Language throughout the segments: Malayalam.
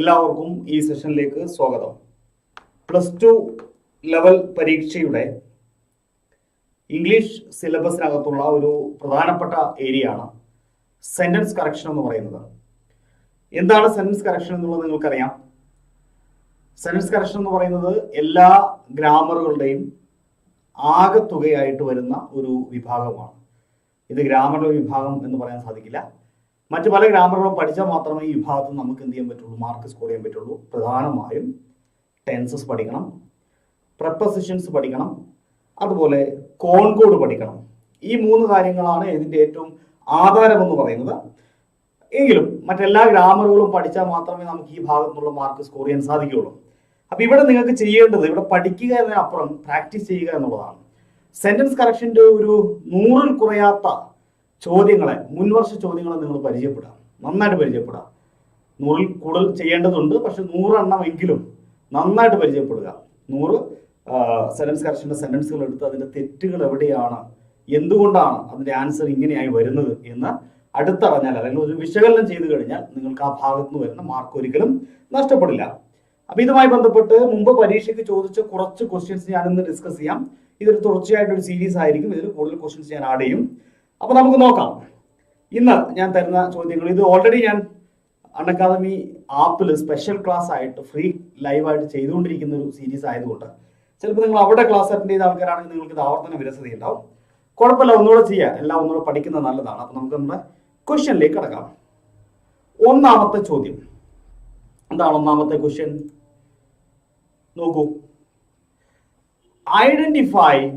എല്ലാവർക്കും ഈ സെഷനിലേക്ക് സ്വാഗതം. പ്ലസ് ടു ലെവൽ പരീക്ഷയുടെ ഇംഗ്ലീഷ് സിലബസിനകത്തുള്ള ഒരു പ്രധാനപ്പെട്ട ഏരിയ ആണ് സെന്റൻസ് കറക്ഷൻ എന്ന് പറയുന്നത്. എന്താണ് സെന്റൻസ് കറക്ഷൻ എന്നുള്ളത് നിങ്ങൾക്കറിയാം. സെന്റൻസ് കറക്ഷൻ എന്ന് പറയുന്നത് എല്ലാ ഗ്രാമറുകളുടെയും ആകെത്തുകയായിട്ട് വരുന്ന ഒരു വിഭാഗമാണ്. ഇത് ഗ്രാമറുടെ വിഭാഗം എന്ന് പറയാൻ സാധിക്കില്ല. മറ്റു പല ഗ്രാമറുകളും പഠിച്ചാൽ മാത്രമേ ഈ വിഭാഗത്തിൽ നമുക്ക് എന്ത് ചെയ്യാൻ പറ്റുള്ളൂ? മാർക്ക് സ്കോർ ചെയ്യാൻ പറ്റുള്ളൂ. പ്രധാനമായും ടെൻസസ് പഠിക്കണം പ്രപ്പസിഷൻസ് പഠിക്കണം അതുപോലെ കോൺകോഡ് പഠിക്കണം. ഈ മൂന്ന് കാര്യങ്ങളാണ് ഇതിന്റെ ഏറ്റവും ആധാരം എന്ന് പറയുന്നത്. എങ്കിലും മറ്റെല്ലാ ഗ്രാമറുകളും പഠിച്ചാൽ മാത്രമേ നമുക്ക് ഈ ഭാഗത്തുനിന്നുള്ള മാർക്ക് സ്കോർ ചെയ്യാൻ സാധിക്കുകയുള്ളൂ. അപ്പോൾ ഇവിടെ നിങ്ങൾക്ക് ചെയ്യേണ്ടത് ഇവിടെ പഠിക്കുക എന്നതിനപ്പുറം പ്രാക്ടീസ് ചെയ്യുക എന്നുള്ളതാണ്. സെന്റൻസ് കറക്ഷന്റെ ഒരു നൂറിൽ കുറയാത്ത ചോദ്യങ്ങളെ മുൻവർഷ ചോദ്യങ്ങളെ നിങ്ങൾ പരിചയപ്പെടാം. നന്നായിട്ട് പരിചയപ്പെടാം. നൂറിൽ കൂടുതൽ ചെയ്യേണ്ടതുണ്ട് പക്ഷെ നൂറെണ്ണം എങ്കിലും നന്നായിട്ട് പരിചയപ്പെടുക. നൂറ് സെന്റൻസ് കറക്ഷന്റെ സെന്റൻസുകൾ എടുത്ത് അതിന്റെ തെറ്റുകൾ എവിടെയാണ് എന്തുകൊണ്ടാണ് അതിന്റെ ആൻസർ ഇങ്ങനെയായി വരുന്നത് എന്ന് അടുത്തറിഞ്ഞാൽ അല്ലെങ്കിൽ ഒരു വിശകലനം ചെയ്തു കഴിഞ്ഞാൽ നിങ്ങൾക്ക് ആ ഭാഗത്ത് നിന്ന് വരുന്ന മാർക്ക് ഒരിക്കലും നഷ്ടപ്പെടില്ല. അപ്പൊ ഇതുമായി ബന്ധപ്പെട്ട് മുമ്പ് പരീക്ഷയ്ക്ക് ചോദിച്ച കുറച്ച് ക്വസ്റ്റ്യൻസ് ഞാനിന്ന് ഡിസ്കസ് ചെയ്യാം. ഇതൊരു തുടർച്ചയായിട്ടൊരു സീരീസ് ആയിരിക്കും. ഇതിൽ കൂടുതൽ ക്വസ്റ്റ്യൻസ് ഞാൻ ആഡ് ചെയ്യും. അപ്പൊ നമുക്ക് നോക്കാം. ഇന്ന് ഞാൻ തരുന്ന ചോദ്യങ്ങൾ ഇത് ഓൾറെഡി ഞാൻ അൺ അക്കാദമി ആപ്പിൽ സ്പെഷ്യൽ ക്ലാസ് ആയിട്ട് ഫ്രീ ലൈവായിട്ട് ചെയ്തുകൊണ്ടിരിക്കുന്ന ഒരു സീരീസ് ആയതുകൊണ്ട് ചിലപ്പോൾ നിങ്ങൾ അവിടെ ക്ലാസ് അറ്റൻഡ് ചെയ്ത ആൾക്കാരാണെങ്കിൽ നിങ്ങൾക്ക് ഇത് ആവർത്തന വിരസത ഉണ്ടാവും. കുഴപ്പമില്ല ഒന്നുകൂടെ ചെയ്യാം. എല്ലാം ഒന്നുകൂടെ പഠിക്കുന്നത് നല്ലതാണ്. അപ്പോൾ നമുക്ക് നമ്മുടെ ക്വസ്റ്റ്യനിലേക്ക് കിടക്കാം. ഒന്നാമത്തെ ചോദ്യം. എന്താണ് ഒന്നാമത്തെ ക്വസ്റ്റ്യൻ നോക്കൂ. ഐഡന്റിഫൈ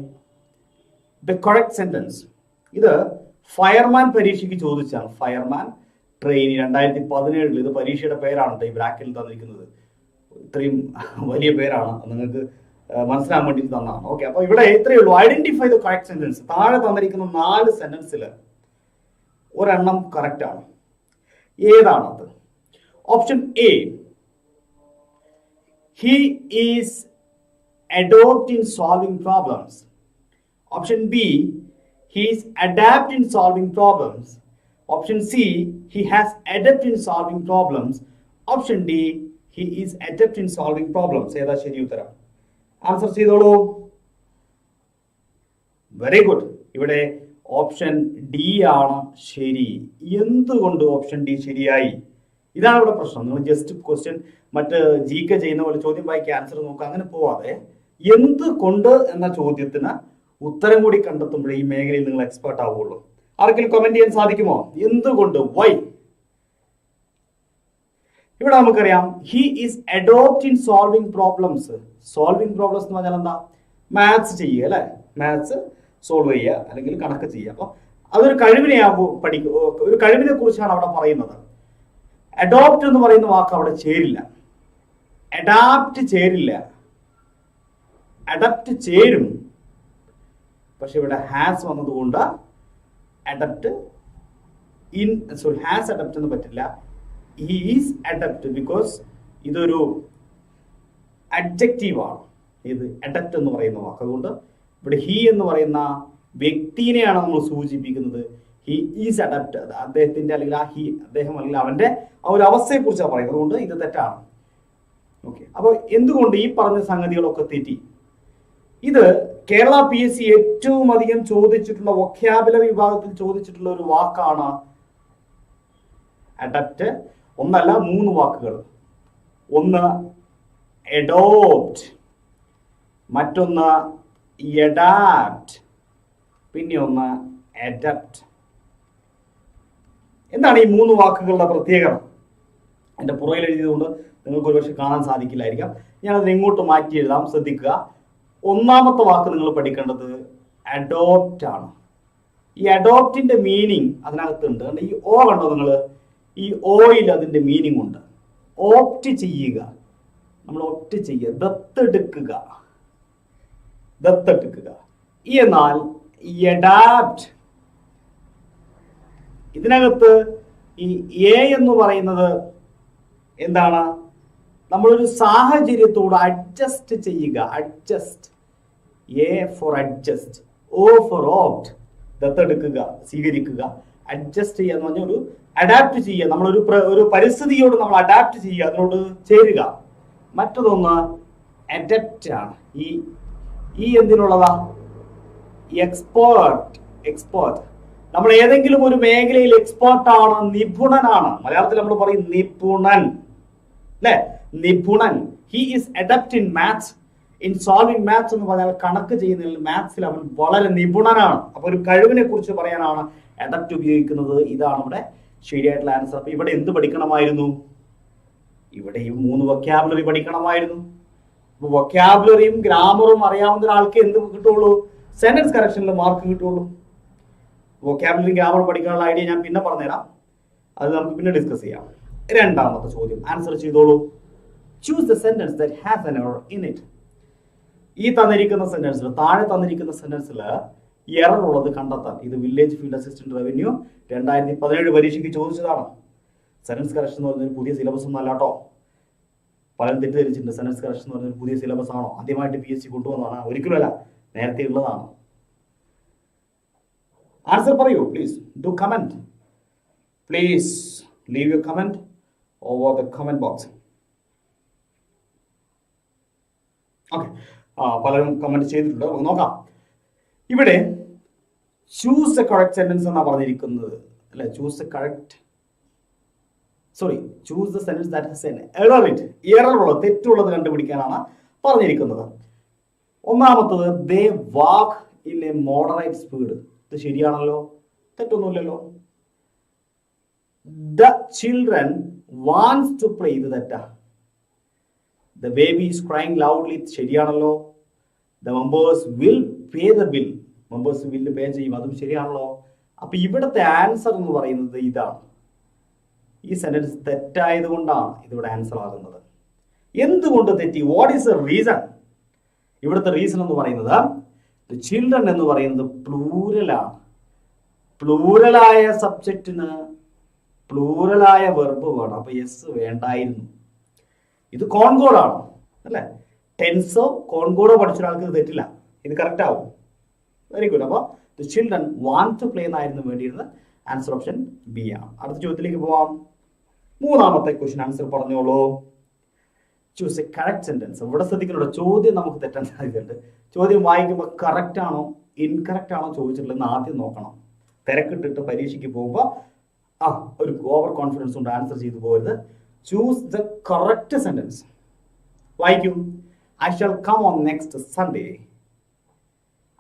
ദ കറക്റ്റ് സെന്റൻസ് ഇത് ഫയർമാൻ പരീക്ഷയ്ക്ക് ചോദിച്ചാണ് ഫയർമാൻ ട്രെയിനി രണ്ടായിരത്തി പതിനേഴിൽ ഇത് പരീക്ഷയുടെ പേരാണ് ഈ ബ്രാക്കിൽ തന്നിരിക്കുന്നത്. ഇത്രയും വലിയ പേരാണ്. നിങ്ങൾക്ക് മനസ്സിലാൻ വേണ്ടി തന്നതാണ്. ഓക്കെ അപ്പൊ ഇവിടെ ഇത്രയേ ഉള്ളൂ. ഐഡന്റിഫൈ ദ കറക്റ്റ് സെന്റൻസ് താഴെ തന്നിരിക്കുന്ന നാല് സെന്റൻസിൽ ഒരെണ്ണം കറക്റ്റ് ആണ്. ഏതാണത്? Option A he is adopt in solving problems option B, he is adept in solving problems. Option C, he has adept in solving problems. Option D, he is adept in solving problems. ഏതാ ശരി ഉത്തരം ആൻസർ ചെയ്തോളൂ വെരി ഗുഡ് ഇവിടെ ഓപ്ഷൻ ഡി ആണ് ശരി എന്തുകൊണ്ട് ഓപ്ഷൻ ഡി ശരിയായി ഇതാണ് ഇവിടെ പ്രശ്നം നിങ്ങൾ ജസ്റ്റ് ക്വസ്റ്റ്യൻ മറ്റ് ജി കെ ചെയ്യുന്ന പോലെ ചോദ്യം വായിക്കുക ആൻസർ നോക്കുക അങ്ങനെ പോവാതെ എന്തുകൊണ്ട് എന്ന ചോദ്യത്തിന് ഉത്തരം കൂടി കണ്ടെത്തുമ്പോഴേ ഈ മേഖലയിൽ നിങ്ങൾ എക്സ്പേർട്ട് ആവുകയുള്ളൂ. ആർക്കെങ്കിലും കമന്റ് ചെയ്യാൻ സാധിക്കുമോ? എന്തുകൊണ്ട്? വൈ ഇവിടെ നമുക്കറിയാം he is adopt in solving problems solving problems എന്ന് പറഞ്ഞാൽ എന്താ? മാത്സ് ചെയ്യുക അല്ലെ? മാത്സ് സോൾവ് ചെയ്യുക അല്ലെങ്കിൽ കണക്ക് ചെയ്യുക. അപ്പൊ അതൊരു കഴിവിനെ പഠിക്കുക ഒരു കഴിവിനെ കുറിച്ചാണ് അവിടെ പറയുന്നത്. അഡോപ്റ്റ് എന്ന് പറയുന്ന വാക്ക് അവിടെ ചേരില്ല. അഡാപ്റ്റ് ചേരില്ല. അഡപ്റ്റ് ചേരും. പക്ഷെ ഇവിടെ ഹാസ് വന്നതുകൊണ്ട് adapt in sorry has adapt എന്ന് പറ്റില്ല. ഹി ഈസ് അഡപ്റ്റ് ബിക്കോസ് ഇതൊരു അഡ്ജക്റ്റീവാണ് ഇത് അഡപ്റ്റ് എന്ന് പറയുന്ന വാക്ക്. അതുകൊണ്ട് ഇവിടെ ഹി എന്ന് പറയുന്ന വ്യക്തിനെയാണ് നമ്മൾ സൂചിപ്പിക്കുന്നത്. ഹി ഈസ് അഡപ്റ്റ് അദ്ദേഹത്തിന്റെ അല്ലെങ്കിൽ ആ ഹി അദ്ദേഹം അല്ലെങ്കിൽ അവന്റെ ആ ഒരു അവസ്ഥയെ കുറിച്ചാണ് പറയുന്നത്. അതുകൊണ്ട് ഇത് തെറ്റാണ്. ഓക്കെ അപ്പോൾ എന്തുകൊണ്ട് ഈ പറഞ്ഞ സംഗതികളൊക്കെ തെറ്റി? ഇത് കേരള പി എസ് സി ഏറ്റവും അധികം ചോദിച്ചിട്ടുള്ള വൊക്യാബുലറി വിഭാഗത്തിൽ ചോദിച്ചിട്ടുള്ള ഒരു വാക്കാണ് അഡപ്റ്റ് ഒന്നല്ല മൂന്ന് വാക്കുകൾ. ഒന്ന് എഡോപ്റ്റ് മറ്റൊന്ന് പിന്നെ ഒന്ന് അഡപ്റ്റ് എന്താണ് ഈ മൂന്ന് വാക്കുകളുടെ പ്രത്യേകത? എന്റെ പുറകിൽ എഴുതിയതുകൊണ്ട് നിങ്ങൾക്ക് ഒരുപക്ഷെ കാണാൻ സാധിക്കില്ലായിരിക്കാം. ഞാൻ ഇങ്ങോട്ട് മാറ്റി എഴുതാം. ശ്രദ്ധിക്കുക. ഒന്നാമത്തെ വാക്ക് നിങ്ങൾ പഠിക്കേണ്ടത് അഡോപ്റ്റ് ആണ്. ഈ അഡോപ്റ്റിന്റെ മീനിങ് അതിനകത്തുണ്ട്. ഈ ഓ കണ്ടോ നിങ്ങൾ? ഈ ഓയിൽ അതിന്റെ മീനിങ് ഉണ്ട്. ഓപ്റ്റ് ചെയ്യുക. നമ്മൾ ഒപ്റ്റ് ചെയ്യുക. ദത്തെടുക്കുക ദത്തെടുക്കുക എന്നാൽ എഡാപ്റ്റ് ഇതിനകത്ത് ഈ എ എന്ന് പറയുന്നത് എന്താണ്? നമ്മളൊരു സാഹചര്യത്തോട് അഡ്ജസ്റ്റ് ചെയ്യുക. Adjust A for adjust O for opt ദത്തെടുക്കുക സ്വീകരിക്കുക. അഡ്ജസ്റ്റ് ചെയ്യുക എന്ന് പറഞ്ഞാൽ ഒരു അഡാപ്റ്റ് ചെയ്യുക. നമ്മളൊരു ഒരു പരിസ്ഥിതിയോട് നമ്മൾ അഡാപ്റ്റ് ചെയ്യുക അതിനോട് ചേരുക. മറ്റൊന്ന് അഡപ്റ്റ് ആണ്. ഈ ഈ എന്തിനുള്ളതാ? എക്സ്പേർട്ട് എക്സ്പേർട്ട് നമ്മൾ ഏതെങ്കിലും ഒരു മേഖലയിൽ എക്സ്പേർട്ട് ആണ് നിപുണനാണ്. മലയാളത്തിൽ നമ്മൾ പറയും നിപുണൻ. അല്ലെ? നിപുണൻ. He is adapt in maths in solving maths എന്ന് പറഞ്ഞാൽ കണക്ക് ചെയ്യുന്നതിൽ മാത്സിൽ അവൻ വളരെ നിപുണനാണ്. അപ്പോൾ ഒരു കഴിവിനെ കുറിച്ച് പറയാനാണ് അഡപ്റ്റ് ഉപയോഗിക്കുന്നത്. ഇതാണ് ഇവിടെ ശരിയായിട്ടുള്ള ആൻസർ അപ്പൊ ഇവിടെ എന്ത് പഠിക്കണമായിരുന്നു? ഇവിടെ ഈ മൂന്ന് വൊക്കാബുലറി പഠിക്കണമായിരുന്നു. അപ്പൊ വൊക്കാബുലറിയും ഗ്രാമറും അറിയാവുന്ന ഒരാൾക്ക് എന്ത് കിട്ടുള്ളൂ? സെന്റൻസ് കറക്ഷനിൽ മാർക്ക് കിട്ടുള്ളൂ. വൊക്കാബുലറി ഗ്രാമർ പഠിക്കാനുള്ള ഐഡിയ ഞാൻ പിന്നെ പറഞ്ഞുതരാം. അത് നമുക്ക് പിന്നെ ഡിസ്കസ് ചെയ്യാം. രണ്ടാമത്തെ ചോദ്യം. ആൻസർ ചെയ്തോളൂ. Choose the sentence that has an error in it ഈ തന്നിരിക്കുന്ന സെന്റൻസിൽ താഴെ തന്നിരിക്കുന്ന സെന്റൻസിൽ എറർ ഉള്ളത് കണ്ടെത്താൻ. ഇത് വില്ലേജ് ഫീൽഡ് അസിസ്റ്റന്റ് റവന്യൂ രണ്ടായിരത്തി പതിനേഴ് പരീക്ഷയ്ക്ക് ചോദിച്ചതാണ്. സെനൻസ് കറക്ഷൻ എന്ന് പറയുന്ന ഒരു പുതിയ സിലബസ് ഒന്നും അല്ല കേട്ടോ പലരും തെറ്റിദ്ധരിച്ചിട്ടുണ്ട്. സെനൻസ് കറക്ഷൻ എന്ന് പറയുന്ന ഒരു പുതിയ സിലബസ് ആണോ? ആദ്യമായിട്ട് പി എസ് സി കൊണ്ടുവന്നതാണ്. ഒരിക്കലുമല്ല നേരത്തെ ഉള്ളതാണ്. ആൻസർ പറയൂ please do comment please leave you comment over the comment box okay പലരും കമന്റ് ചെയ്തിട്ടുണ്ട്. നമുക്ക് നോക്കാം. ഇവിടെ ചൂസ് എ കറക്റ്റ് സെന്റൻസ് എന്നാണ് പറഞ്ഞിരിക്കുന്നത്. അല്ലെ? Choose a correct sorry choose the sentence that has an error it error ഉള്ളത് തെറ്റുള്ളത് കണ്ടുപിടിക്കാനാണ് പറഞ്ഞിരിക്കുന്നത്. ഒന്നാമത്തത് they walk in a moderate speed ഇത് ശരിയാണല്ലോ? തെറ്റൊന്നുമില്ലല്ലോ? The children wants to play ഇത് തെറ്റാ the baby is crying loudly ശരിയാണല്ലോ? The members will pay the bill members bill pay ചെയ്യും. അതും ശരിയാണല്ലോ? അപ്പൊ ഇവിടുത്തെ ആൻസർ എന്ന് പറയുന്നത് ഇതാണ്. ഈ സെന്റൻസ് തെറ്റായത് കൊണ്ടാണ് ഇതിവിടെ ആൻസർ ആകുന്നത്. എന്തുകൊണ്ട് തെറ്റി? വാട്ട് ഈസ് എ റീസൺ ഇവിടുത്തെ റീസൺ എന്ന് പറയുന്നത് ചിൽഡ്രൻ എന്ന് പറയുന്നത് പ്ലൂരലാണ് പ്ലൂരലായ സബ്ജക്റ്റിന് പ്ലൂരലായ വെർബ് വേണം. അപ്പൊ യെസ് വേണ്ടായിരുന്നു. ഇത് കോൺകോഡാണ് അല്ലേ? ടെൻസോ കോൺകോഡോ പഠിച്ച ഒരാൾക്ക് ഇത് തെറ്റില്ല. ഇത് കറക്റ്റ് ആവും. വെരി ഗുഡ് അപ്പോൾ the children want to play എന്നായിരുന്നു വേണ്ടിയിരുന്നത്. ആൻസർ ഓപ്ഷൻ ബി ആണ്. അടുത്ത ചോദ്യത്തിലേക്ക് പോവാം. മൂന്നാമത്തെ ക്വസ്റ്റ്യൻ ആൻസർ പറഞ്ഞോളൂ. ചൂസ് എ കറക്റ്റ് സെന്റൻസ് ഇവിടെ ശ്രദ്ധിക്കുന്നുണ്ട് ചോദ്യം നമുക്ക് തെറ്റാൻ സാധ്യതയുണ്ട്. ചോദ്യം വായിക്കുമ്പോൾ കറക്റ്റ് ആണോ ഇൻകറക്റ്റ് ആണോ ചോദിച്ചിട്ടുള്ളതെന്ന് ആദ്യം നോക്കണം. തിരക്കിട്ടിട്ട് പരീക്ഷയ്ക്ക് പോകുമ്പോൾ ആ ഒരു ഓവർ കോൺഫിഡൻസ് കൊണ്ട് ആൻസർ ചെയ്തു പോകരുത് ചൂസ് ദ കറക്റ്റ് സെന്റൻസ് വായിക്കും. I shall come on next Sunday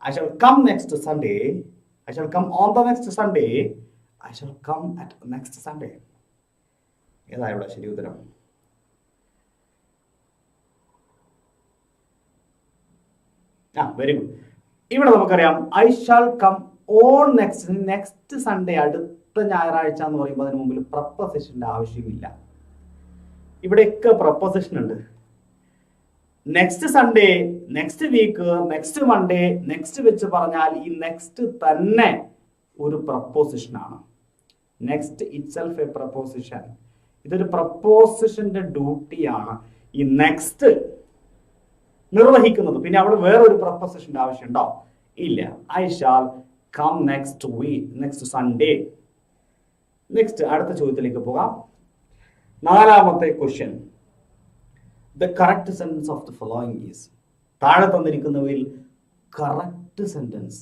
I shall come next Sunday I shall come on the next Sunday I shall come at next Sunday ഏതാ ഇവിടെ ശരി ഉത്തരം? ആ വെരി ഗുഡ് ഇവിടെ നമുക്കറിയാം I shall come on next next Sunday അടുത്ത ഞായറാഴ്ച എന്ന് പറയുമ്പോൾ അതിന് മുമ്പിൽ പ്രപ്പസിഷന്റെ ആവശ്യമില്ല. ഇവിടെയൊക്കെ പ്രപ്പോസിഷൻ ഉണ്ട്. Next Sunday next week next Monday next വെച്ച് പറഞ്ഞാൽ ഈ നെക്സ്റ്റ് തന്നെ ഒരു പ്രപ്പോസിഷൻ ആണ്. Next itself a preposition ഇതൊരു പ്രപ്പോസിഷന്റെ ഡ്യൂട്ടിയാണ് ഈ നെക്സ്റ്റ് നിർവഹിക്കുന്നത്. പിന്നെ അവിടെ വേറൊരു പ്രപ്പോസിഷന്റെ ആവശ്യം ഉണ്ടോ? ഇല്ല. I shall come next week next Sunday next അടുത്ത ചോദ്യത്തിലേക്ക് പോകാം. നാലാമത്തെ question the correct sentence of the following is താഴെ തന്നിരിക്കുന്നവയിൽ കറക്റ്റ് സെന്റൻസ്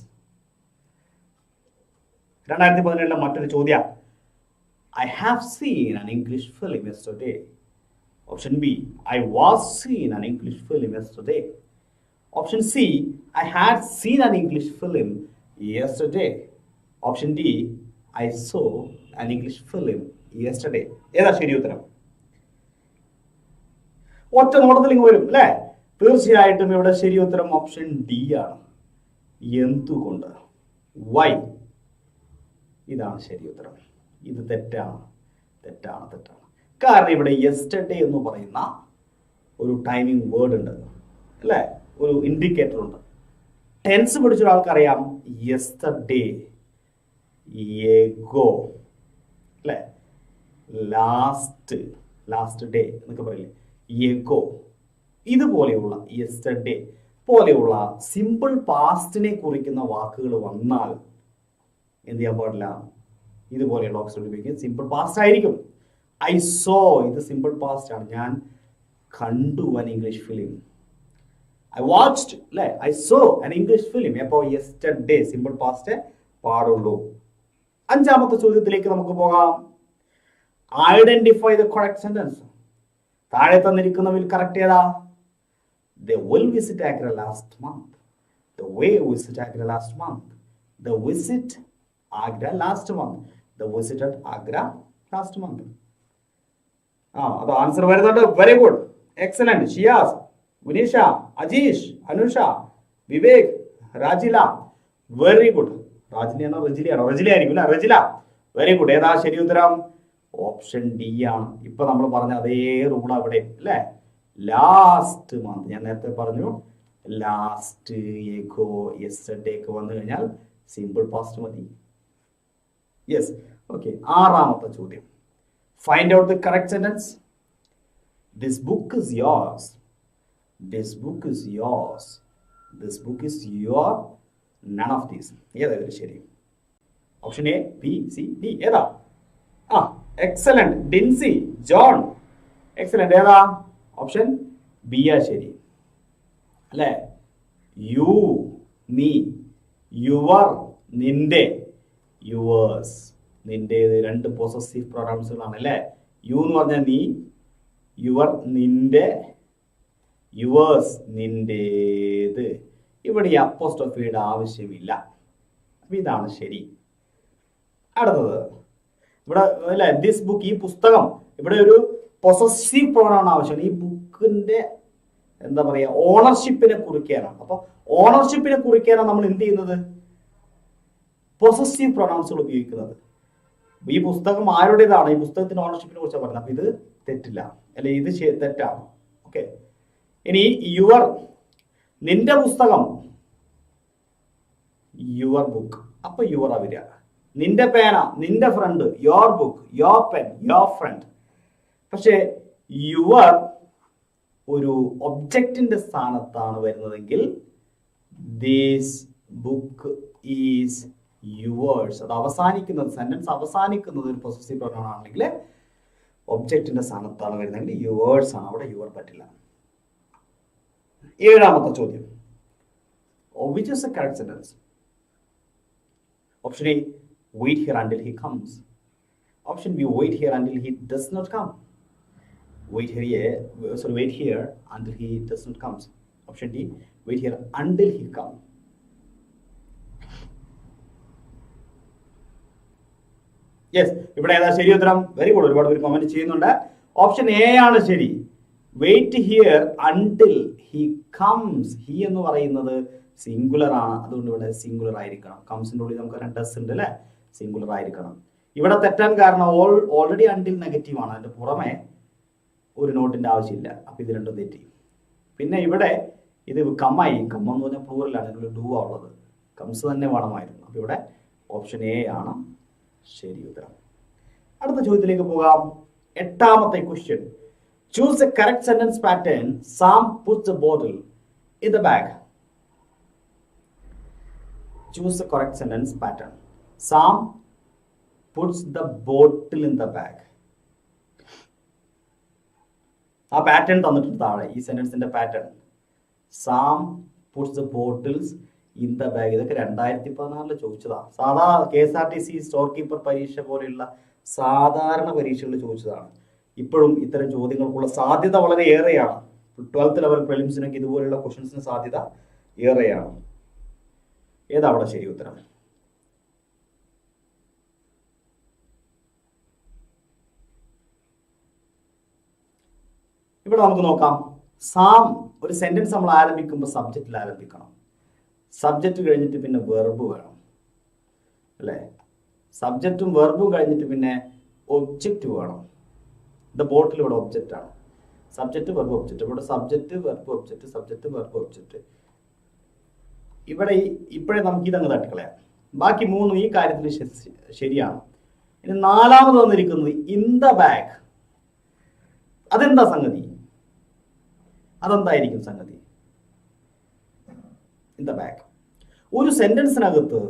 രണ്ടായിരത്തി പതിനേഴിലെ മറ്റൊരു ചോദ്യം. I have seen an English film yesterday option B I was seen an English film yesterday option C I had seen an English film yesterday option D I saw an English film yesterday ഏതാ ശരി ഉത്തരം? ഒറ്റ നോട്ടത്തിൽ ഇങ്ങ് വരും അല്ലേ? തീർച്ചയായിട്ടും ഇവിടെ ശരി ഉത്തരം ഓപ്ഷൻ ഡി ആണ്. എന്തുകൊണ്ട്? വൈ ഇതാണ് ശരി ഉത്തരം. ഇത് തെറ്റാണ്. തെറ്റാണ് തെറ്റാണ്. കാരണം ഇവിടെ യെസ്റ്റർഡേ എന്ന് പറയുന്ന ഒരു ടൈമിംഗ് വേർഡ് ഉണ്ട് അല്ലേ? ഒരു ഇൻഡിക്കേറ്റർ ഉണ്ട്. ടെൻസ് പിടിച്ച ഒരാൾക്കറിയാം യെസ്റ്റർഡേ ഗോ അല്ലേ? ലാസ്റ്റ് ലാസ്റ്റ് ഡേ എന്നൊക്കെ പറയില്ലേ? യെഗോ ഇതുപോലെയുള്ള യെസ്റ്റർഡേ പോലെയുള്ള സിമ്പിൾ പാസ്റ്റിനെ കുറിക്കുന്ന വാക്കുകൾ വന്നാൽ എന്ത് ചെയ്യാൻ പാടില്ല? ഇതുപോലെയുള്ള ഓപ്ഷൻ ഉപയോഗിക്കും സിമ്പിൾ പാസ്റ്റ് ആയിരിക്കും. ഐ സോ ഇത് സിമ്പിൾ പാസ്റ്റ് ആണ്. ഞാൻ കണ്ടു an English film I watched അല്ലേ I saw an English film അപ്പോൾ യെസ്റ്റർഡേ സിമ്പിൾ പാസ്റ്റ് പാടുള്ളൂ. അഞ്ചാമത്തെ ചോദ്യത്തിലേക്ക് നമുക്ക് പോകാം. ഐഡന്റിഫൈ ദ കറക്റ്റ് സെന്റൻസ് താഴെ തന്നിരിക്കുന്നതിൽ കറക്റ്റ് ഏതാ? They will visit Agra last month the way visit Agra last month they visit Agra last month the at Agra last month ആ അത് ആൻസർ വരുന്നുണ്ട്? Very good excellent Shiyas Vineesha Ajeesh Anusha Vivek Rajila very good രാജിലിയാണോ റജിലിയാണോ റജില ആയിരിക്കും അല്ലെ? റജില വെരി ഗുഡ് ഏതാ ശരി ഉത്തരം? ഓപ്ഷൻ ഡി ആണ്. ഇപ്പൊ നമ്മൾ പറഞ്ഞ അതേ റൂൾ അവിടെ അല്ലേ? ലാസ്റ്റ് മന്ത് ഞാൻ നേരത്തെ പറഞ്ഞു ലാസ്റ്റ് ഏക്കോ യെസ്റ്റർഡേ ഒക്കെ വന്നു കഴിഞ്ഞാൽ സിമ്പിൾ പാസ്റ്റ് മതി. യെസ് ഓക്കെ ആറാമത്തെ ചോദ്യം. Find out the correct sentence this book is yours this book is yours this book is your none of these ഏതായാലും ശരി. Option A B C D ഏതാ? ആ എക്സലന്റ് ഡിൻസി ജോൺ എക്സലന്റ് ഏതാ? ഓപ്ഷൻ ബി ആ ശരി അല്ലേ? യു നീ യുവർ നിന്റെ യുവേഴ്സ് നിന്റെ രണ്ട് പോസസീവ് പ്രോഗ്രാംസുകളാണ് അല്ലേ? യു എന്ന് പറഞ്ഞാൽ നീ യുവർ നിന്റെ യുവേഴ്സ് നിന്റേത്. ഇവിടെ ഈ അപ്പോസ്റ്റോഫിയുടെ ആവശ്യമില്ല. അപ്പൊ ഇതാണ് ശരി. അടുത്തത്. ഇവിടെ അല്ല ദിസ് ബുക്ക് ഈ പുസ്തകം ഇവിടെ ഒരു പൊസസീവ് പ്രോണാണ് ആവശ്യമാണ്. ഈ ബുക്കിന്റെ എന്താ പറയാ ഓണർഷിപ്പിനെ കുറിക്കാനാണ് അപ്പൊ ഓണർഷിപ്പിനെ കുറിക്കാനാണ് നമ്മൾ എന്ത് ചെയ്യുന്നത്? പൊസസീവ് പ്രൊണൗൺസുകൾ ഉപയോഗിക്കുന്നത്. ഈ പുസ്തകം ആരുടേതാണ്? ഈ പുസ്തകത്തിന്റെ ഓണർഷിപ്പിനെ കുറിച്ചാണ് പറയുന്നത് അപ്പൊ ഇത് തെറ്റില്ല. അല്ലെ ഇത് തെറ്റാണ്. ഓക്കെ ഇനി യുവർ നിന്റെ പുസ്തകം യുവർ ബുക്ക് അപ്പൊ യുവർ വരിക. നിന്റെ പേന നിന്റെ friend your book your pen your friend പക്ഷേ യുവർ ഒരു ഒബ്ജക്റ്റിന്റെ സ്ഥാനത്താണ് വരുന്നതെങ്കിൽ ദീസ് ബുക്ക് ഈസ് യുവേഴ്സ് അത് അവസാനിക്കുന്നത് സെന്റൻസ് അവസാനിക്കുന്നത് ഒരു പൊസസീവ് പ്രൊനൗൺ ആണെങ്കിൽ ഒബ്ജക്റ്റിന്റെ സ്ഥാനത്താണ് വരുന്നതെങ്കിൽ യുവേഴ്സ് ആണ്. അവിടെ യുവർ പറ്റില്ല. ഏഴാമത്തെ ചോദ്യം. Option A wait here until he comes option B wait here until he does not come wait here sorry wait here until he does not comes. Option d wait here until he come. Yes ഇവിടെ ഏതാ ശരി ഉത്തരം? വെരി ഗുഡ് ഒരുപാട് പേര് കമന്റ് ചെയ്യുന്നുണ്ട്. ഓപ്ഷൻ എ ആണ് ശരി. Wait here until he comes he എന്ന് പറയുന്നത് സിംഗുലർ ആണ്. അതുകൊണ്ട് ഇവിടെ സിംഗുലർ ആയിരിക്കണം. കംസിന്റെ ഉള്ളിൽ നമുക്ക് ഡസ് ഉണ്ട് അല്ലെ? സിംഗുലർ ആയിരിക്കണം. ഇവിടെ തെറ്റാൻ കാരണം ഓൾ ഓൾറെഡി അണ്ടിൽ നെഗറ്റീവ് ആണ്. അതിന്റെ പുറമെ ഒരു നോട്ടിന്റെ ആവശ്യമില്ല. അപ്പോൾ ഇത് രണ്ടും തെറ്റി. പിന്നെ ഇവിടെ ഇത് കമ്മായി കമ്മ എന്ന് പറഞ്ഞാൽ പ്ലൂറലാണ് ഇതിൽ ഡൂ ഉള്ളത്. കംസ് തന്നെ വേണമായിരുന്നു. അപ്പോൾ ഇവിടെ ഓപ്ഷൻ എ ആണ്. ശരി ഉത്തരം. അടുത്ത ചോദ്യത്തിലേക്ക് പോകാം. എട്ടാമത്തെ question choose a correct sentence pattern Sam a bottle in the bag choose a correct sentence pattern Sam puts the bottle in the bag. ആ പാറ്റേൺ തന്നിട്ടുണ്ട് താഴെ ഈ സെന്റൻസിന്റെ pattern Sam puts the bottles in the bag ഇതൊക്കെ രണ്ടായിരത്തി പതിനാറിൽ ചോദിച്ചതാ. സാധാ K S R T C store keeper പരീക്ഷ പോലെയുള്ള സാധാരണ പരീക്ഷകളിൽ ചോദിച്ചതാണ്. ഇപ്പോഴും ഇത്തരം ചോദ്യങ്ങൾക്കുള്ള സാധ്യത വളരെ ഏറെയാണ്. ട്വൽത്ത് ലെവൽ പ്രിലിംസിനൊക്കെ ഇതുപോലെയുള്ള ക്വസ്റ്റ്യൻസിന് സാധ്യത ഏറെയാണ്. ഏതാ അവിടെ ശരി ഉത്തരം? ഇവിടെ നമുക്ക് നോക്കാം. സാം ഒരു സെന്റൻസ് നമ്മൾ ആരംഭിക്കുമ്പോൾ സബ്ജക്റ്റിൽ ആരംഭിക്കണം. സബ്ജക്റ്റ് കഴിഞ്ഞിട്ട് പിന്നെ വെർബ് വേണം. അല്ലേ? സബ്ജക്റ്റും വെർബും കഴിഞ്ഞിട്ട് പിന്നെ ഒബ്ജക്റ്റ് വേണം. ദ ബോട്ടിൽ ഇവിടെ ഒബ്ജക്റ്റ് ആണ്. സബ്ജക്റ്റ് വെർബ് ഒബ്ജക്റ്റ് ഇവിടെ subject verb object subject verb object ഇവിടെ ഇപ്പോഴേ നമുക്ക് ഇതങ്ങ് തട്ടിക്കളയാം. ബാക്കി മൂന്നും ഈ കാര്യത്തിൽ ശരിയാണ്. ഇനി നാലാമത് വന്നിരിക്കുന്നത് ഇൻ ദ ബാഗ് അതെന്താ സംഗതി? അതെന്തായിരിക്കും സംഗതി? ഇൻ ദ ബാക്ക് ഒരു സെന്റൻസിനകത്ത്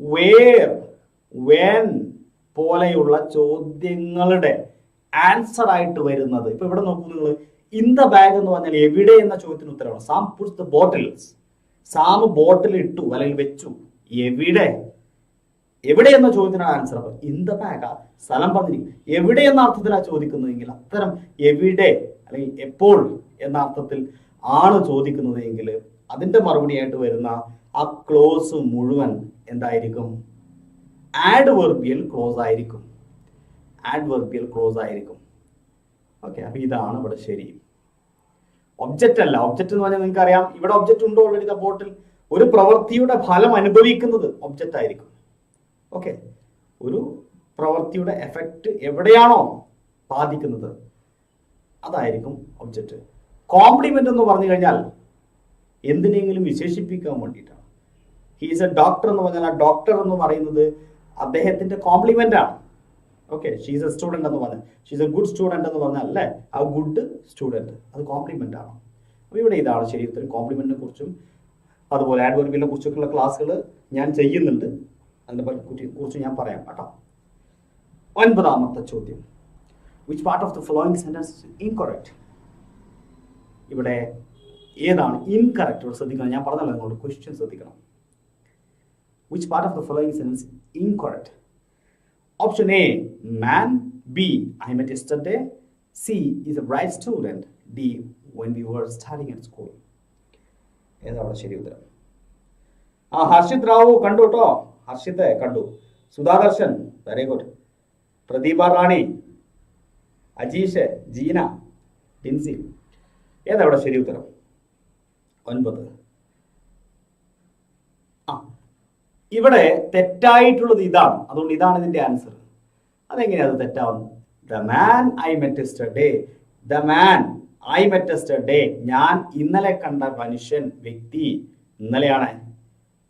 വേർ വേൻ പോലെയുള്ള ചോദ്യങ്ങളുടെ ആൻസർ ആയിട്ട് വരുന്നത്. ഇപ്പൊ ഇവിടെ നോക്കൂ നിങ്ങൾ ഇൻ ദ ബാഗ് എന്ന് പറഞ്ഞാൽ എവിടെ എന്ന ചോദ്യത്തിന് ഉത്തരവാണ് Sam push the bottles Sam bottle ഇട്ടു അല്ലെങ്കിൽ വെച്ചു. എവിടെ? എവിടെ എന്ന ചോദ്യത്തിനാണ് ആൻസർ അപ്പൊ ഇൻ ദ ബാഗ് സ്ഥലം പറഞ്ഞിരിക്കും എവിടെ എന്ന അർത്ഥത്തിലാണ് ചോദിക്കുന്നതെങ്കിൽ അത്തരം എവിടെ അല്ലെങ്കിൽ എപ്പോൾ എന്ന അർത്ഥത്തിൽ ആണ് ചോദിക്കുന്നതെങ്കിൽ അതിന്റെ മറുപടിയായിട്ട് വരുന്ന ആ ക്ലോസ് മുഴുവൻ എന്തായിരിക്കും? ആഡ് വെർബിയൽ ക്ലോസ് ആയിരിക്കും. ആഡ് വെർബിയൽ ക്ലോസ് ആയിരിക്കും. ഓക്കെ അപ്പൊ ഇതാണ് ഇവിടെ ശരി. ഒബ്ജക്റ്റ് അല്ല. ഒബ്ജക്റ്റ് എന്ന് പറഞ്ഞാൽ നിങ്ങൾക്ക് അറിയാം. ഇവിടെ ഒബ്ജക്റ്റ് ഉണ്ടോ ഓൾറെഡി ദ ബോട്ടിൽ ഒരു പ്രവൃത്തിയുടെ ഫലം അനുഭവിക്കുന്നത് ഒബ്ജക്റ്റ് ആയിരിക്കും. ഓക്കെ ഒരു പ്രവൃത്തിയുടെ എഫക്റ്റ് എവിടെയാണോ ബാധിക്കുന്നത്? അതായിരിക്കും ഒബ്ജക്റ്റ് കോംപ്ലിമെന്റ് എന്ന് പറഞ്ഞു കഴിഞ്ഞാൽ എന്തിനെങ്കിലും വിശേഷിപ്പിക്കാൻ വേണ്ടിയിട്ടാണ്. ഹീസ് എ ഡോക്ടർ എന്ന് പറഞ്ഞാൽ ആ ഡോക്ടർ എന്ന് പറയുന്നത് അദ്ദേഹത്തിന്റെ കോംപ്ലിമെന്റ് ആണ്. ഓക്കെ ഷീസ് എ സ്റ്റുഡന്റ് എന്ന് പറഞ്ഞാൽ ഷീസ് എ ഗുഡ് സ്റ്റുഡന്റ് എന്ന് പറഞ്ഞാൽ അല്ലേ? ആ ഗുഡ് സ്റ്റുഡന്റ് അത് കോംപ്ലിമെന്റ് ആണ്. അപ്പോൾ ഇവിടെ ഇതാണ് ശരി ഉത്തരം. കോംപ്ലിമെന്റിനെ കുറിച്ചും അതുപോലെ ആഡ്വർബിനെ കുറിച്ചൊക്കെയുള്ള ക്ലാസ്സുകൾ ഞാൻ ചെയ്യുന്നുണ്ട്. അതിനെ കുറിച്ച് ഞാൻ പറയാം കേട്ടോ. ഒൻപതാമത്തെ ചോദ്യം. Which part of the following sentence incorrect ഇവിടെ ഏതാണ് ഇൻകറക്റ്റ് ഇവിടെ ശ്രദ്ധിക്കണം. ഞാൻ പറഞ്ഞല്ലോ നിങ്ങളോട് ക്വസ്റ്റ്യൻ ശ്രദ്ധിക്കണം. Which part of the following sentence incorrect option A man B I met yesterday C is a bright student D when we were starting at school ഏതാണ് ശരി ഉത്തരം? ആ ഹർഷിത് റാവു കണ്ടു കേട്ടോ. ഹർഷിത് കണ്ടു. സുധാദർശൻ വെരി ഗുഡ് പ്രദീപ റാണി അജീഷ് ജീന ടിൻസി അവിടെ ശരി ഉത്തരം? ഒൻപത്. ആ ഇവിടെ തെറ്റായിട്ടുള്ളത് ഇതാണ്. അതുകൊണ്ട് ഇതാണ് ഇതിന്റെ ആൻസർ അതെങ്ങനെയാണ് അത് തെറ്റാവുന്നത്? The man I met day the man I met day ഞാൻ ഇന്നലെ കണ്ട മനുഷ്യൻ വ്യക്തി ഇന്നലെയാണ്.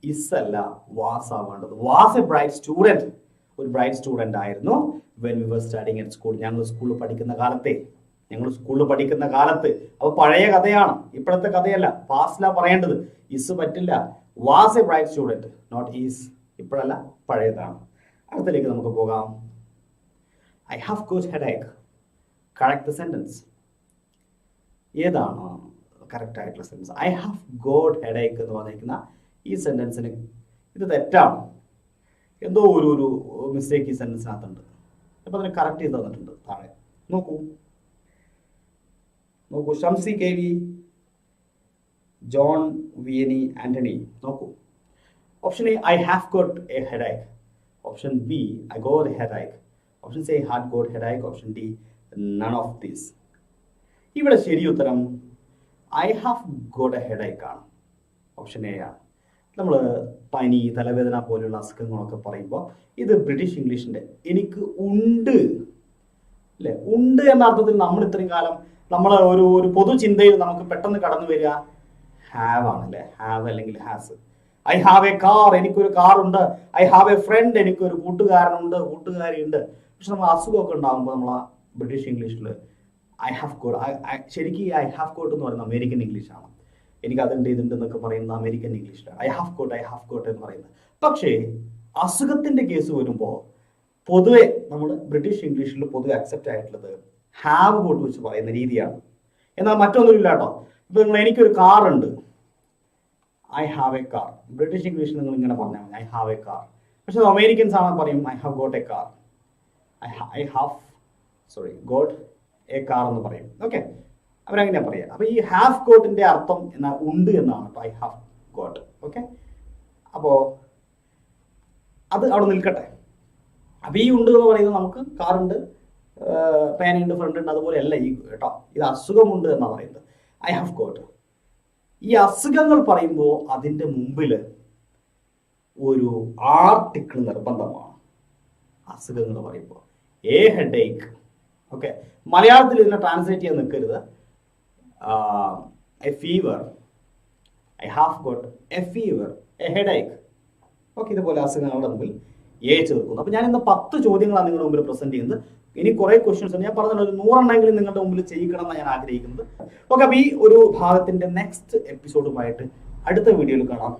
ഇസ് അല്ല വാസ് ആവേണ്ടത് വാസ് എ ബ്രൈറ്റ് സ്റ്റുഡന്റ് ഒരു ബ്രൈറ്റ് സ്റ്റുഡന്റ് ആയിരുന്നു. When we were starting at school ഞങ്ങൾ സ്കൂളിൽ പഠിക്കുന്ന കാലത്തെ ഞങ്ങൾ സ്കൂളിൽ പഠിക്കുന്ന കാലത്ത് അപ്പോൾ പഴയ കഥയാണ്. ഇപ്പോഴത്തെ കഥയല്ല. പാസ്റ്റിലാ പറയേണ്ടത് ഇസ് പറ്റില്ല. Was a bright student not is ഇപ്പോഴല്ല പഴയതാണ്. അടുത്തിലേക്ക് നമുക്ക് പോകാം. I have good headache correct sentence ഏതാണ്? കറക്റ്റ് ആയിട്ടുള്ള sentence I have got headache എന്ന് പറഞ്ഞിരിക്കുന്ന ഈ സെന്റൻസിന് ഇത് തെറ്റാണ്. എന്തോ ഒരു ഒരു മിസ്റ്റേക്ക് ഈ സെന്റൻസിനകത്തുണ്ട് അപ്പോൾ അതിനെ കറക്റ്റ് ചെയ്ത് തന്നിട്ടുണ്ട് താഴെ. നോക്കൂ. നോക്കൂ. ഷംസി കെ വി ജോൺ വിയനി ആന്റണി. നോക്കൂ. Option A I have got a headache option B I go headache option C had got headache option D none of these ഇവിടെ ശരി ഉത്തരം ഐ ഹാവ് ഗോട്ട് എ ഹെഡ് ഐക്കാണ് ഓപ്ഷൻ എ ആണ്. നമ്മൾ പനി തലവേദന പോലെയുള്ള അസുഖങ്ങളൊക്കെ പറയുമ്പോൾ ഇത് ബ്രിട്ടീഷ് ഇംഗ്ലീഷിന്റെ എനിക്ക് ഉണ്ട്. അല്ലെ ഉണ്ട് എന്ന അർത്ഥത്തിൽ നമ്മൾ ഇത്രയും കാലം നമ്മൾ ഒരു ഒരു പൊതു ചിന്തയിൽ നമുക്ക് പെട്ടെന്ന് കടന്നു വരിക. ഹാവ് ആണ് അല്ലെ ഹാവ് അല്ലെങ്കിൽ has I have a car എനിക്കൊരു കാർ ഉണ്ട്. ഐ ഹാവ് എ ഫ്രണ്ട് എനിക്കൊരു കൂട്ടുകാരനുണ്ട് കൂട്ടുകാരിയുണ്ട്. പക്ഷെ നമ്മൾ അസുഖമൊക്കെ ഉണ്ടാകുമ്പോൾ നമ്മൾ ബ്രിട്ടീഷ് ഇംഗ്ലീഷിൽ ഐ ഹാവ് കോട്ട് ശരിക്കും ഈ ഐ ഹാവ് കോട്ട് എന്ന് പറയുന്നത് അമേരിക്കൻ ഇംഗ്ലീഷാണ് എനിക്ക് അതുണ്ട് ഇതുണ്ട് എന്നൊക്കെ പറയുന്ന അമേരിക്കൻ ഇംഗ്ലീഷിലാണ്. I have got I have got എന്ന് പറയുന്നത്. പക്ഷേ അസുഖത്തിന്റെ കേസ് വരുമ്പോൾ പൊതുവെ നമ്മൾ ബ്രിട്ടീഷ് ഇംഗ്ലീഷിൽ പൊതുവെ അക്സെപ്റ്റ് ആയിട്ടുള്ളത് ഹാവ് കോട്ട് വെച്ച് പറയുന്ന രീതിയാണ്. എന്നാൽ മറ്റൊന്നുമില്ല കേട്ടോ. ഇപ്പൊ നിങ്ങൾ എനിക്കൊരു കാർ ഉണ്ട്. I have a car British ഇംഗ്ലീഷിൽ നിങ്ങൾ ഇങ്ങനെ പറഞ്ഞാൽ മതി. ഐ ഹാവ് എ കാർ പക്ഷെ അമേരിക്കൻസ് ആണ് പറയും I have got a car I I have sorry got a car എന്ന് പറയും. ഓക്കെ അവരങ്ങനെ പറയാം. അപ്പൊ ഈ ഹാഫ് ഗോട്ടിന്റെ അർത്ഥം എന്നാ ഉണ്ട് എന്നാണ് കേട്ടോ ഐ ഹാവ് ഗോട്ട് ഓക്കെ അപ്പോ അത് അവിടെ നിൽക്കട്ടെ. അപ്പൊ ഈ ഉണ്ട് എന്ന് പറയുന്നത് നമുക്ക് കാറുണ്ട് പേനയുണ്ട് അതുപോലെ അല്ല ഈ കേട്ടോ. ഇത് അസുഖമുണ്ട് എന്നാണ് പറയുന്നത്. ഐ ഹാവ് ഗോട്ട് ഈ അസുഖങ്ങൾ പറയുമ്പോൾ അതിന്റെ മുമ്പിൽ ഒരു ആർട്ടിക്കിൾ നിർബന്ധമാണ്. അസുഖങ്ങൾ പറയുമ്പോൾ എ ഹെഡ് ഏക്ക് ഓക്കെ മലയാളത്തിൽ ഇതിനെ ട്രാൻസ്ലേറ്റ് ചെയ്യാൻ നിൽക്കരുത്. A a fever. I have got a fever, a headache. Okay ഇതുപോലെ അസുഖങ്ങളുടെ മുമ്പിൽ എ ചേർക്കുന്നു അപ്പോൾ ഞാൻ ഇന്ന് പത്ത് ചോദ്യങ്ങളാണ് നിങ്ങളുടെ മുമ്പിൽ പ്രസന്റ് ചെയ്യുന്നത് ഇനി കുറേ ക്വസ്റ്റ്യൻസ് ഉണ്ട് ഞാൻ പറഞ്ഞല്ലോ ഒരു നൂറെണ്ണമെങ്കിലും നിങ്ങളുടെ മുമ്പിൽ ചെയ്യിക്കണം എന്നാണ് ഞാൻ ആഗ്രഹിക്കുന്നത് ഓക്കെ അപ്പോൾ ഈ ഒരു ഭാഗത്തിന്റെ നെക്സ്റ്റ് എപ്പിസോഡുമായിട്ട് അടുത്ത വീഡിയോയിൽ കാണാം